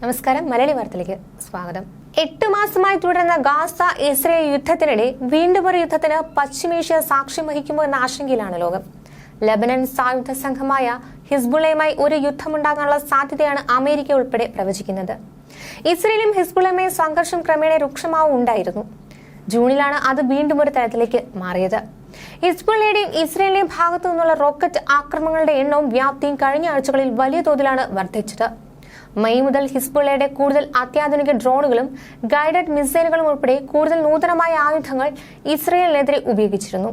നമസ്കാരം മലയാളി വാർത്തയിലേക്ക് സ്വാഗതം. എട്ട് മാസമായി തുടരുന്ന ഗാസ ഇസ്രയേൽ യുദ്ധത്തിനിടെ വീണ്ടും ഒരു യുദ്ധത്തിന് പശ്ചിമേഷ്യ സാക്ഷ്യം വഹിക്കുമോ എന്ന ആശങ്കയിലാണ് ലോകം. ലബനൻ സായുധ സംഘമായ ഹിസ്ബുള്ളയുമായി ഒരു യുദ്ധമുണ്ടാകാനുള്ള സാധ്യതയാണ് അമേരിക്ക ഉൾപ്പെടെ പ്രവചിക്കുന്നത്. ഇസ്രയേലും ഹിസ്ബുള്ളയുമായി സംഘർഷം ക്രമേണ രൂക്ഷമാവും ഉണ്ടായിരുന്നു ജൂണിലാണ് അത് വീണ്ടും ഒരു തരത്തിലേക്ക് മാറിയത്. ഹിസ്ബുള്ളയുടെയും ഇസ്രയേലിന്റെയും ഭാഗത്തു നിന്നുള്ള റോക്കറ്റ് ആക്രമണങ്ങളുടെ എണ്ണവും വ്യാപ്തിയും കഴിഞ്ഞ ആഴ്ചകളിൽ വലിയ തോതിലാണ് വർദ്ധിച്ചത്. മെയ് മുതൽ ഹിസ്ബുള്ളയുടെ കൂടുതൽ അത്യാധുനിക ഡ്രോണുകളും ഗൈഡഡ് മിസൈലുകളും ഉൾപ്പെടെ കൂടുതൽ നൂതനമായ ആയുധങ്ങൾ ഇസ്രയേലിനെതിരെ ഉപയോഗിച്ചിരുന്നു.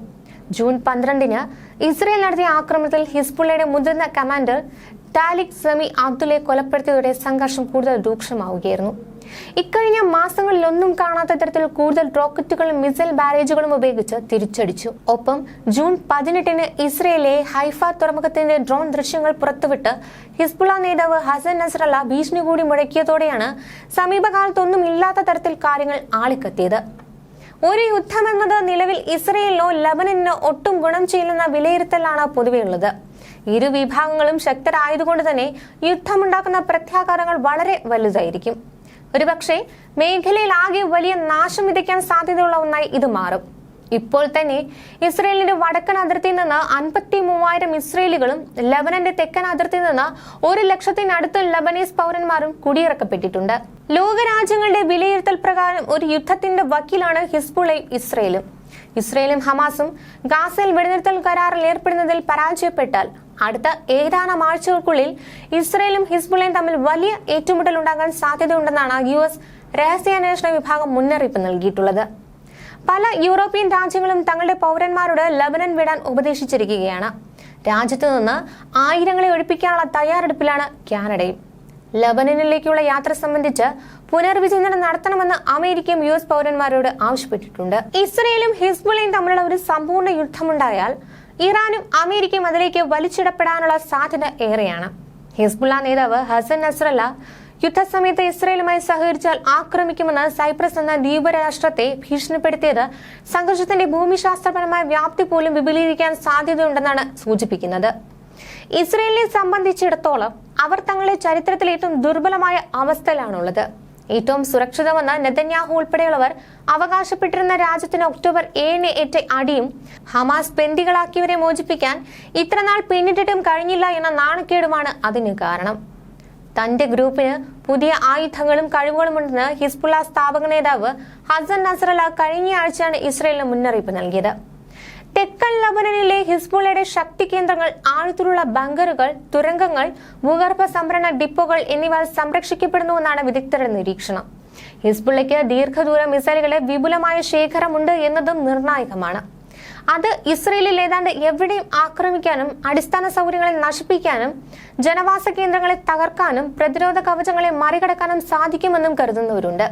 ജൂൺ പന്ത്രണ്ടിന് ഇസ്രയേൽ നടത്തിയ ആക്രമണത്തിൽ ഹിസ്ബുള്ളയുടെ മുതിർന്ന കമാൻഡർ ടാലിക് സമി അബ്ദുലെ കൊലപ്പെടുത്തിയതോടെ സംഘർഷം കൂടുതൽ രൂക്ഷമാവുകയായിരുന്നു. ഇക്കഴിഞ്ഞ മാസങ്ങളിലൊന്നും കാണാത്ത തരത്തിൽ കൂടുതൽ റോക്കറ്റുകളും മിസൈൽ ബാരേജുകളും ഉപയോഗിച്ച് തിരിച്ചടിച്ചു. ഒപ്പം ജൂൺ പതിനെട്ടിന് ഇസ്രയേലിലെ ഹൈഫ തുറമുഖത്തിന്റെ ഡ്രോൺ ദൃശ്യങ്ങൾ പുറത്തുവിട്ട് ഹിസ്ബുള നേതാവ് ഹസൻ നസ്രല്ല ഭീഷണി കൂടി മുഴക്കിയതോടെയാണ് സമീപകാലത്തൊന്നും ഇല്ലാത്ത തരത്തിൽ കാര്യങ്ങൾ ആളിക്കത്തിയത്. ഒരു യുദ്ധം എന്നത് നിലവിൽ ഇസ്രയേലിനോ ലബനനോ ഒട്ടും ഗുണം ചെയ്യില്ലെന്ന വിലയിരുത്തലാണ് പൊതുവെയുള്ളത് ഇരു വിഭാഗങ്ങളും ശക്തരായതുകൊണ്ട് തന്നെ യുദ്ധമുണ്ടാക്കുന്ന പ്രത്യാഘാതങ്ങൾ വളരെ വലുതായിരിക്കും. ഒരുപക്ഷെ മേഖലയിൽ ആകെ വലിയ നാശം വിതയ്ക്കാൻ സാധ്യതയുള്ള ഒന്നായി ഇത് മാറും. ഇപ്പോൾ തന്നെ ഇസ്രയേലിന്റെ വടക്കൻ അതിർത്തിയിൽ നിന്ന് അൻപത്തി മൂവായിരം ഇസ്രയേലികളും ലബനന്റെ തെക്കൻ അതിർത്തിയിൽ നിന്ന് ഒരു ലക്ഷത്തിനടുത്ത് ലബനീസ് പൗരന്മാരും കുടിയിറക്കപ്പെട്ടിട്ടുണ്ട്. ലോകരാജ്യങ്ങളുടെ വിലയിരുത്തൽ പ്രകാരം ഒരു യുദ്ധത്തിന്റെ വക്കീലാണ് ഹിസ്ബുളയും ഇസ്രയേലും. ഇസ്രയേലും ഹമാസും ഗാസയിൽ വെടിനിർത്തൽ കരാറിൽ ഏർപ്പെടുന്നതിൽ പരാജയപ്പെട്ടാൽ അടുത്ത ഏതാനും ആഴ്ചകൾക്കുള്ളിൽ ഇസ്രയേലും ഹിസ്ബുള്ളയും തമ്മിൽ വലിയ ഏറ്റുമുട്ടൽ ഉണ്ടാകാൻ സാധ്യതയുണ്ടെന്നാണ് യു എസ് രഹസ്യാന്വേഷണ വിഭാഗം മുന്നറിയിപ്പ് നൽകിയിട്ടുള്ളത്. പല യൂറോപ്യൻ രാജ്യങ്ങളും തങ്ങളുടെ പൗരന്മാരോട് ലബനൻ വിടാൻ ഉപദേശിച്ചിരിക്കുകയാണ്. രാജ്യത്തു നിന്ന് ആയിരങ്ങളെ ഒഴിപ്പിക്കാനുള്ള തയ്യാറെടുപ്പിലാണ് കാനഡയും. ലബനനിലേക്കുള്ള യാത്ര സംബന്ധിച്ച് പുനർവിചിന്തനം നടത്തണമെന്ന് അമേരിക്കയും യു എസ് പൗരന്മാരോട് ആവശ്യപ്പെട്ടിട്ടുണ്ട്. ഇസ്രയേലും ഹിസ്ബുളയും തമ്മിലുള്ള ഒരു സമ്പൂർണ യുദ്ധമുണ്ടായാൽ ഇറാനും അമേരിക്കയും അതിലേക്ക് വലിച്ചിടപ്പെടാനുള്ള സാധ്യത ഏറെയാണ്. ഹിസ്ബുള്ള നേതാവ് ഹസൻ നസ്രല്ല യുദ്ധസമയത്ത് ഇസ്രയേലുമായി സഹകരിച്ചാൽ ആക്രമിക്കുമെന്ന് സൈപ്രസ് എന്ന ദ്വീപ രാഷ്ട്രത്തെ ഭീഷണിപ്പെടുത്തിയത് സംഘർഷത്തിന്റെ ഭൂമിശാസ്ത്രപരമായ വ്യാപ്തി പോലും വിപുലീകരിക്കാൻ സാധ്യതയുണ്ടെന്നാണ് സൂചിപ്പിക്കുന്നത്. ഇസ്രയേലിനെ സംബന്ധിച്ചിടത്തോളം അവർ തങ്ങളുടെ ചരിത്രത്തിൽ ഏറ്റവും ദുർബലമായ അവസ്ഥയിലാണുള്ളത്. ഏറ്റവും സുരക്ഷിതമെന്ന് നെതന്യാഹു ഉൾപ്പെടെയുള്ളവർ അവകാശപ്പെട്ടിരുന്ന രാജ്യത്തിന് ഒക്ടോബർ ഏഴിന് ഏറ്റ അടിയും ഹമാസ് ബന്ദികളാക്കിയവരെ മോചിപ്പിക്കാൻ ഇത്രനാൾ പിന്നിട്ടിട്ടും കഴിഞ്ഞില്ല എന്ന നാണക്കേടുമാണ് അതിന് കാരണം. തന്റെ ഗ്രൂപ്പിന് പുതിയ ആയുധങ്ങളും കഴിവുകളുമുണ്ടെന്ന് ഹിസ്ബുള്ള സ്ഥാപക നേതാവ് ഹസൻ നസറല കഴിഞ്ഞയാഴ്ചയാണ് ഇസ്രയേലിന് മുന്നറിയിപ്പ് നൽകിയത്. തെക്കൻ ലബനനിലെ ഹിസ്ബുള്ളയുടെ ശക്തി കേന്ദ്രങ്ങൾ ആഴത്തിലുള്ള ബങ്കറുകൾ തുരങ്കങ്ങൾ ഭൂഗർഭ സംഭരണ ഡിപ്പോകൾ എന്നിവ സംരക്ഷിക്കപ്പെടുന്നുവെന്നാണ് വിദഗ്ധരുടെ നിരീക്ഷണം. ഹിസ്ബുള്ളയ്ക്ക് ദീർഘദൂര മിസൈലുകളെ വിപുലമായ ശേഖരമുണ്ട് എന്നതും നിർണായകമാണ്. അത് ഇസ്രയേലിൽ ഏതാണ്ട് എവിടെയും ആക്രമിക്കാനും അടിസ്ഥാന സൗകര്യങ്ങളെ നശിപ്പിക്കാനും ജനവാസ കേന്ദ്രങ്ങളെ തകർക്കാനും പ്രതിരോധ കവചങ്ങളെ മറികടക്കാനും സാധിക്കുമെന്നും കരുതുന്നവരുണ്ട്.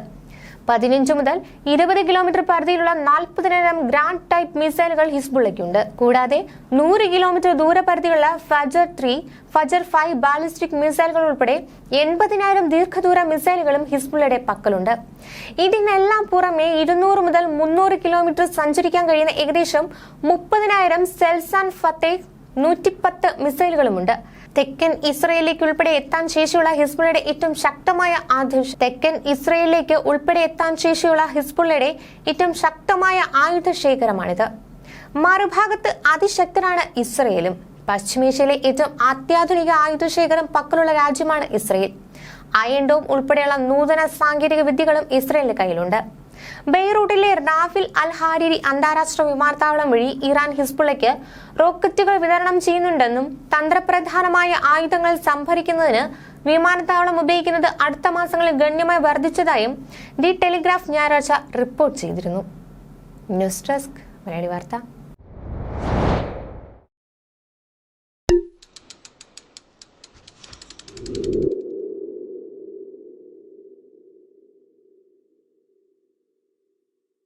പതിനഞ്ച് മുതൽ ഇരുപത് കിലോമീറ്റർ പരിധിയിലുള്ള നാൽപ്പതിനായിരം ഗ്രാൻഡ് ടൈപ്പ് മിസൈലുകൾ ഹിസ്ബുള്ളയ്ക്കുണ്ട്. കൂടാതെ നൂറ് കിലോമീറ്റർ ദൂരപരിധിയുള്ള ഫജർ ത്രീ ഫജർ ഫൈവ് ബാലിസ്റ്റിക് മിസൈലുകൾ ഉൾപ്പെടെ എൺപതിനായിരം ദീർഘദൂര മിസൈലുകളും ഹിസ്ബുള്ളയുടെ പക്കലുണ്ട്. ഇതിനെല്ലാം പുറമെ ഇരുന്നൂറ് മുതൽ മുന്നൂറ് കിലോമീറ്റർ സഞ്ചരിക്കാൻ കഴിയുന്ന ഏകദേശം മുപ്പതിനായിരം സെൽസാൻ ഫത്തേഹ് നൂറ്റിപ്പത്ത് മിസൈലുകളുമുണ്ട്. തെക്കൻ ഇസ്രയേലിലേക്ക് ഉൾപ്പെടെ എത്താൻ ശേഷിയുള്ള ഹിസ്ബുള്ളയുടെ ഏറ്റവും ശക്തമായ ആയുധ തെക്കൻ ഇസ്രയേലിലേക്ക് ഉൾപ്പെടെ എത്താൻ ശേഷിയുള്ള ഹിസ്ബുള്ളയുടെ ഏറ്റവും ശക്തമായ ആയുധ ശേഖരമാണിത്. മറുഭാഗത്ത് അതിശക്തരാണ് ഇസ്രയേലും. പശ്ചിമേഷ്യയിലെ ഏറ്റവും അത്യാധുനിക ആയുധ ശേഖരം പക്കലുള്ള രാജ്യമാണ് ഇസ്രയേൽ. അയൺഡോം ഉൾപ്പെടെയുള്ള നൂതന സാങ്കേതിക വിദ്യകളും ഇസ്രയേലിന്റെ കയ്യിലുണ്ട്. ബെയ്റൂട്ടിലെ റാഫിൽ അൽ ഹാരിരി അന്താരാഷ്ട്ര വിമാനത്താവളം വഴി ഇറാൻ ഹിസ്ബുളയ്ക്ക് റോക്കറ്റുകൾ വിതരണം ചെയ്യുന്നുണ്ടെന്നും തന്ത്രപ്രധാനമായ ആയുധങ്ങൾ സംഭരിക്കുന്നതിന് വിമാനത്താവളം ഉപയോഗിക്കുന്നത് അടുത്ത മാസങ്ങളിൽ ഗണ്യമായി വർദ്ധിച്ചതായും ദി ടെലിഗ്രാഫ് ഞായറാഴ്ച റിപ്പോർട്ട് ചെയ്തിരുന്നു. News desk Malayali Vartha.